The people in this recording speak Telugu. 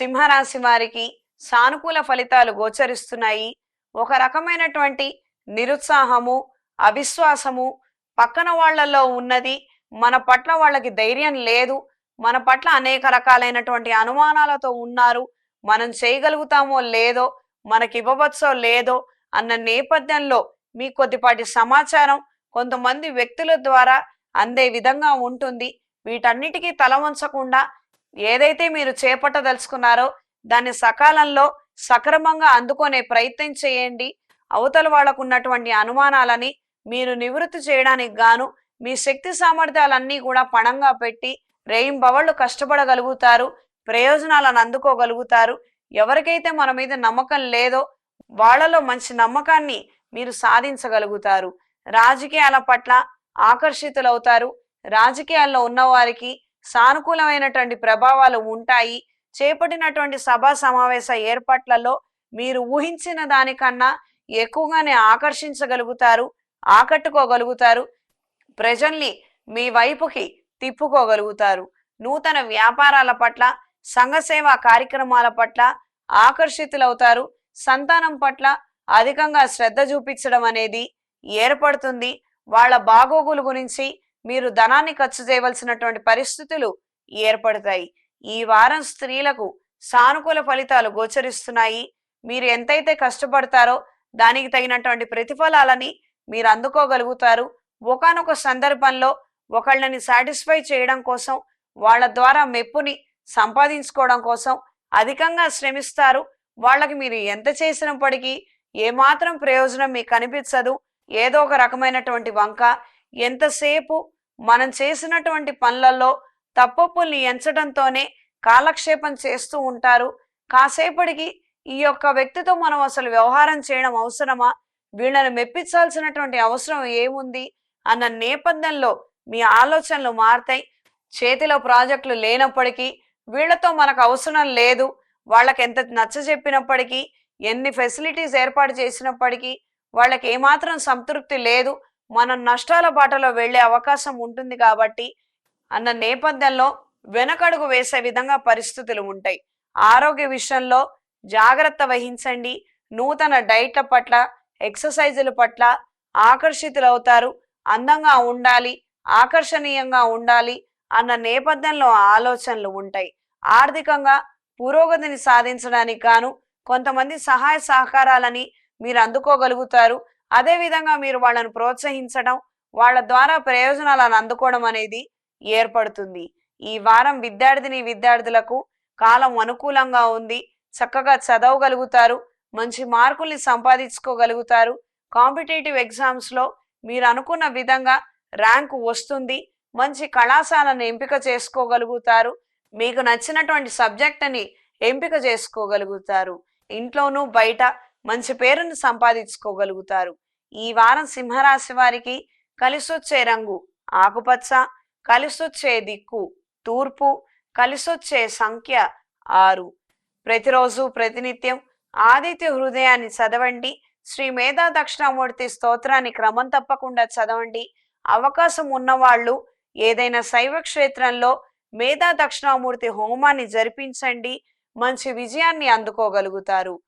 సింహరాశి వారికి సానుకూల ఫలితాలు గోచరిస్తున్నాయి. ఒక రకమైనటువంటి నిరుత్సాహము అవిశ్వాసము పక్కన వాళ్ళలో ఉన్నది. మన పట్ల వాళ్ళకి ధైర్యం లేదు. మన పట్ల అనేక రకాలైనటువంటి అనుమానాలతో ఉన్నారు. మనం చేయగలుగుతామో లేదో మనకి ఇవ్వవచ్చో లేదో అన్న నేపథ్యంలో మీ కొద్దిపాటి సమాచారం కొంతమంది వ్యక్తుల ద్వారా అందే విధంగా ఉంటుంది. వీటన్నిటికీ తల వంచకుండా ఏదైతే మీరు చేపట్టదలుచుకున్నారో దాన్ని సకాలంలో సక్రమంగా అందుకునే ప్రయత్నం చేయండి. అవతల వాళ్ళకు ఉన్నటువంటి అనుమానాలని మీరు నివృత్తి చేయడానికి గాను మీ శక్తి సామర్థ్యాలన్నీ కూడా పణంగా పెట్టి రేయింబవళ్ళు కష్టపడగలుగుతారు ప్రయోజనాలను అందుకోగలుగుతారు. ఎవరికైతే మన మీద నమ్మకం లేదో వాళ్ళలో మంచి నమ్మకాన్ని మీరు సాధించగలుగుతారు. రాజకీయాల పట్ల ఆకర్షితులవుతారు. రాజకీయాల్లో ఉన్నవారికి సానుకూలమైనటువంటి ప్రభావాలు ఉంటాయి. చేపట్టినటువంటి సభా సమావేశ ఏర్పాట్లలో మీరు ఊహించిన దానికన్నా ఎక్కువగానే ఆకర్షించగలుగుతారు ఆకట్టుకోగలుగుతారు ప్రజల్ని మీ వైపుకి తిప్పుకోగలుగుతారు. నూతన వ్యాపారాల పట్ల సంఘసేవా కార్యక్రమాల పట్ల ఆకర్షితులవుతారు. సంతానం పట్ల అధికంగా శ్రద్ధ చూపించడం అనేది ఏర్పడుతుంది. వాళ్ళ బాగోగులు గురించి మీరు ధనాన్ని ఖర్చు చేయవలసినటువంటి పరిస్థితులు ఏర్పడతాయి. ఈ వారం స్త్రీలకు సానుకూల ఫలితాలు గోచరిస్తున్నాయి. మీరు ఎంతైతే కష్టపడతారో దానికి తగినటువంటి ప్రతిఫలాలని మీరు అందుకోగలుగుతారు. ఒకానొక సందర్భంలో ఒకళ్ళని సాటిస్ఫై చేయడం కోసం వాళ్ళ ద్వారా మెప్పుని సంపాదించుకోవడం కోసం అధికంగా శ్రమిస్తారు. వాళ్ళకి మీరు ఎంత చేసినప్పటికీ ఏమాత్రం ప్రయోజనం మీకు కనిపించదు. ఏదో ఒక రకమైనటువంటి వంక ఎంతసేపు మనం చేసినటువంటి పనులలో తప్పపుల్ని ఎంచడంతోనే కాలక్షేపం చేస్తూ ఉంటారు. కాసేపటికి ఈ యొక్క వ్యక్తితో మనం అసలు వ్యవహారం చేయడం అవసరమా? వీళ్ళని మెప్పించాల్సినటువంటి అవసరం ఏముంది? అన్న నేపథ్యంలో మీ ఆలోచనలు మారతాయి. చేతిలో ప్రాజెక్టులు లేనప్పటికీ వీళ్ళతో మనకు అవసరం లేదు. వాళ్ళకి ఎంత నచ్చ చెప్పినప్పటికీ ఎన్ని ఫెసిలిటీస్ ఏర్పాటు చేసినప్పటికీ వాళ్ళకి ఏమాత్రం సంతృప్తి లేదు. మనం నష్టాల బాటలో వెళ్ళే అవకాశం ఉంటుంది కాబట్టి అన్న నేపథ్యంలో వెనకడుగు వేసే విధంగా పరిస్థితులు ఉంటాయి. ఆరోగ్య విషయంలో జాగ్రత్త వహించండి. నూతన డైట్ల పట్ల ఎక్సర్సైజుల పట్ల ఆకర్షితులవుతారు అందంగా ఉండాలి ఆకర్షణీయంగా ఉండాలి అన్న నేపథ్యంలో ఆలోచనలు ఉంటాయి. ఆర్థికంగా పురోగతిని సాధించడానికి గాను కొంతమంది సహాయ సహకారాలని మీరు అందుకోగలుగుతారు. అదేవిధంగా మీరు వాళ్ళను ప్రోత్సహించడం వాళ్ళ ద్వారా ప్రయోజనాలను అందుకోవడం అనేది ఏర్పడుతుంది. ఈ వారం విద్యార్థిని విద్యార్థులకు కాలం అనుకూలంగా ఉంది. చక్కగా చదవగలుగుతారు. మంచి మార్కుల్ని సంపాదించుకోగలుగుతారు. కాంపిటేటివ్ ఎగ్జామ్స్లో మీరు అనుకున్న విధంగా ర్యాంకు వస్తుంది. మంచి కళాశాలను ఎంపిక చేసుకోగలుగుతారు. మీకు నచ్చినటువంటి సబ్జెక్టుని ఎంపిక చేసుకోగలుగుతారు. ఇంట్లోనూ బయట మంచి పేరును సంపాదించుకోగలుగుతారు. ఈ వారం సింహరాశి వారికి కలిసొచ్చే రంగు ఆకుపచ్చ కలిసొచ్చే దిక్కు తూర్పు కలిసొచ్చే సంఖ్య ఆరు. ప్రతిరోజు ప్రతినిత్యం ఆదిత్య హృదయాన్ని చదవండి. శ్రీ మేధా దక్షిణామూర్తి స్తోత్రాన్ని క్రమం తప్పకుండా చదవండి. అవకాశం ఉన్నవాళ్ళు ఏదైనా శైవ క్షేత్రంలో మేధా దక్షిణామూర్తి హోమాన్ని జరిపించండి. మంచి విజయాన్ని అందుకోగలుగుతారు.